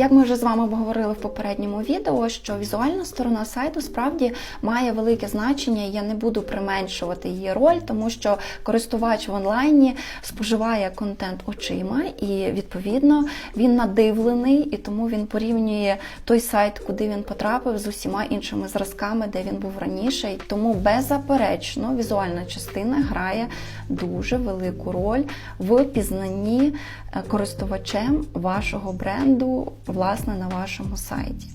Як ми вже з вами обговорили в попередньому відео, що візуальна сторона сайту справді має велике значення, я не буду применшувати її роль, тому що користувач в онлайні споживає контент очима, і відповідно він надивлений, і тому він порівнює той сайт, куди він потрапив, з усіма іншими зразками, де він був раніше. І тому беззаперечно візуальна частина грає дуже велику роль в пізнанні е, користувачем вашого бренду власне на вашому сайті.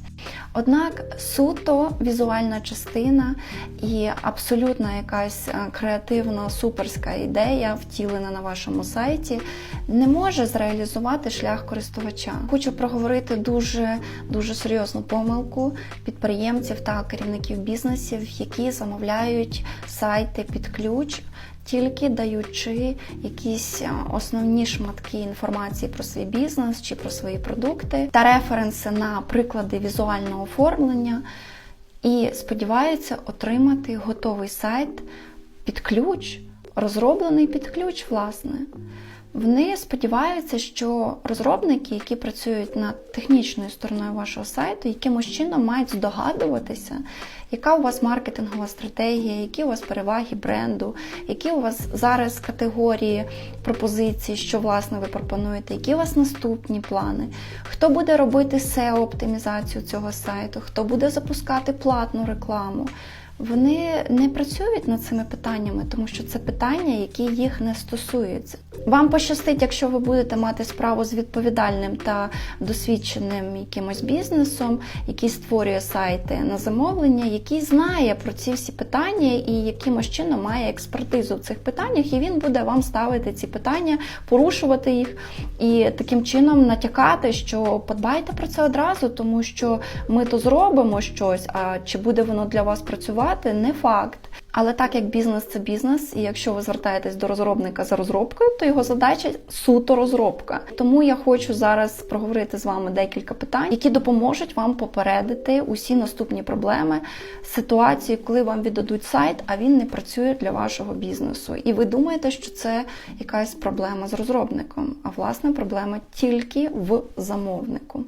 Однак суто візуальна частина і абсолютно якась е, креативна суперська ідея, втілена на вашому сайті, не може зреалізувати шлях користувача. Хочу проговорити дуже дуже серйозну помилку підприємців та керівників бізнесів, які замовляють сайти під ключ тільки даючи якісь е, основні шматки інформації про свій бізнес чи про свої продукти та референси на приклади візуального оформлення, і сподіваються отримати готовий сайт під ключ, розроблений під ключ, власне. Вони сподіваються, що розробники, які працюють над технічною стороною вашого сайту, якимось чином мають здогадуватися, яка у вас маркетингова стратегія, які у вас переваги бренду, які у вас зараз категорії пропозицій, що власне ви пропонуєте, які у вас наступні плани, хто буде робити SEO-оптимізацію цього сайту, хто буде запускати платну рекламу. Вони не працюють над цими питаннями, тому що це питання, які їх не стосуються. Вам пощастить, якщо ви будете мати справу з відповідальним та досвідченим якимось бізнесом, який створює сайти на замовлення, який знає про ці всі питання і якимось чином має експертизу в цих питаннях, і він буде вам ставити ці питання, порушувати їх і таким чином натякати, що подбайте про це одразу, тому що ми то зробимо щось. А чи буде воно для вас працювати, не факт. Але так як бізнес це бізнес, і якщо ви звертаєтесь до розробника за розробкою, то його задача суто розробка. Тому я хочу зараз проговорити з вами декілька питань, які допоможуть вам попередити усі наступні проблеми ситуації, коли вам віддадуть сайт, а він не працює для вашого бізнесу. І ви думаєте, що це якась проблема з розробником, а власне проблема тільки в замовнику.